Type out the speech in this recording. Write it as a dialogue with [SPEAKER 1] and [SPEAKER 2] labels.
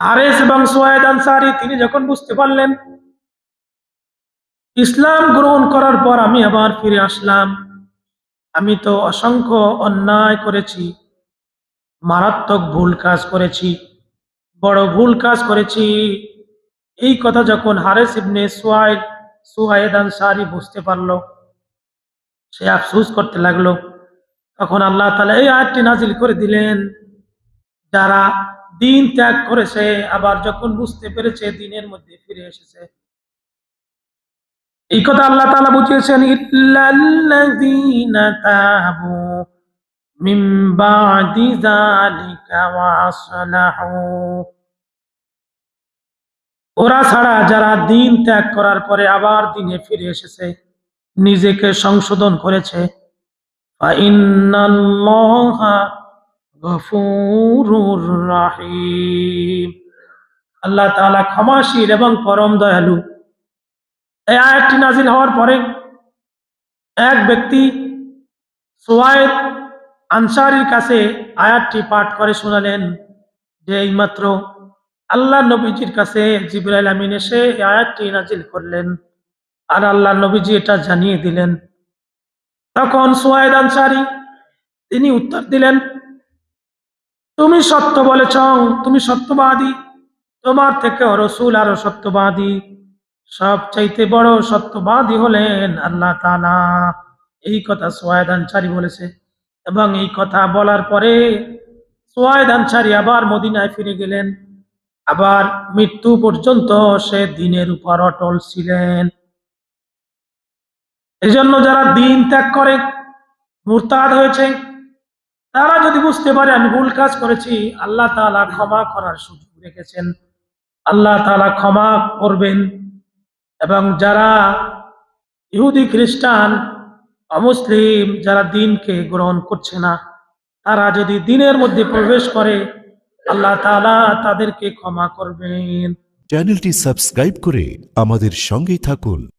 [SPEAKER 1] হারেস এবং সোয়েদ আনসারি, তিনি যখন বুঝতে পারলেন ইসলাম গ্রহণ করার পর আমি আবার ফিরে আসলাম, আমি তো অসংখ্য অন্যায় করেছি, মারাত্মক ভুল কাজ করেছি, বড় ভুল কাজ করেছি। এই কথা যখন হারেস ইবনে সোয়াইদ সুহায়েদ আনসারি বুঝতে পারল, সে আফসুস করতে লাগল। তখন আল্লাহ তালা এই আয়াতটি নাজিল করে দিলেন, যারা দিন ত্যাগ করেছে, আবার যখন বুঝতে পেরেছে দিনের মধ্যে ফিরে এসেছে। এই কথা আল্লাহ তালা বুঝিয়েছেন ওরা ছাড়া যারা দিন ত্যাগ করার পরে আবার দিনে ফিরে এসেছে, নিজেকে সংশোধন করেছে। ফাইন্নাল্লাহা গফুরুর রাহিম। আল্লাহ তাআলা ক্ষমাশীল এবং পরম দয়ালু। এই আয়াতটি নাজিল হওয়ার পরে এক ব্যক্তি সোয়াইদ আনসারির কাছে আয়াতটি পাঠ করে শোনালেন যে, এইমাত্র আল্লাহ নবীজির কাছে জিবরাইল আমিন এসে এই আয়াতটি নাজিল করলেন আর আল্লাহ নবীজি এটা জানিয়ে দিলেন। তখন সোয়াইদ আনসারি তিনি উত্তর দিলেন তুমি সত্য বলেছ, তুমি সত্যবাদী। তোমার থেকে রসুল আরও সত্যবাদী। সব চাইতে বড় সত্যবাদী হলেন আল্লাহ তালা এই কথা সোয়াইদ আনসারি বলেছে। এবং এই কথা বলার পরে সোয়াইদ আনসারি আবার মদিনায় ফিরে গেলেন। আবার মৃত্যু পর্যন্ত সে দিনের উপর অটল ছিলেন। এই জন্য যারা দিন ত্যাগ করে, মুরতাদ হয়েছে তারা যদি বুঝতে পারে, আমি ভুল কাজ করেছি, আল্লাহ তালা ক্ষমা করার সুযোগ রেখেছেন। আল্লাহ তালা ক্ষমা করবেন এবং যারা ইহুদি খ্রিস্টান, অমুসলিম, যারা দিনকে গ্রহণ করছে না, তারা যদি দিনের মধ্যে প্রবেশ করে, আল্লাহ তাআলা তাদেরকে ক্ষমা করবেন।
[SPEAKER 2] চ্যানেলটি সাবস্ক্রাইব করে আমাদের সঙ্গেই থাকুন।